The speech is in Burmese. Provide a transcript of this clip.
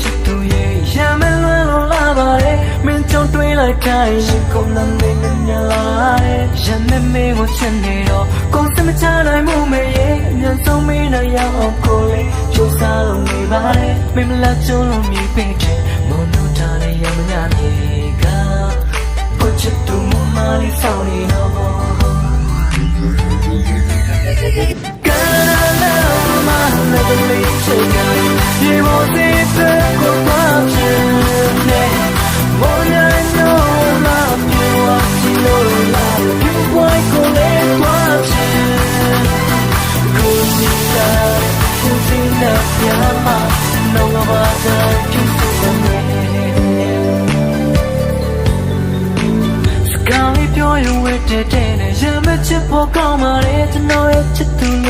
ချစ်သူရဲ့ရမယ်လွယ်လို့လာပါတယ်မင်းကြောင့်တွေးလိုက်တိုင်းရင်ကုန်လမ်းလေးနဲ့ညလာတယ်ရမယ်မင်းကိုချစ်နေတော့ကိုယ်စမချနိုင်မှုမေရဲ့အမြန်ဆုံးမင်းနဲ့ရအောင်ကိုလေးကြိုးစားလို့နေပါတယ်မင်းမလာကြုံလို့မြည်ပေးတယ်မုန်းလို့ထားတဲ့ရမညာမြေကကိုချစ်သူမမလေးဆောင်နေတော့ You ပြောရင်ဝတ်တဲ့တဲ့နဲ့ရမချစ်ဖို့ကောင်းပါလေကျွန်တော်ရဲ့ချစ်သူ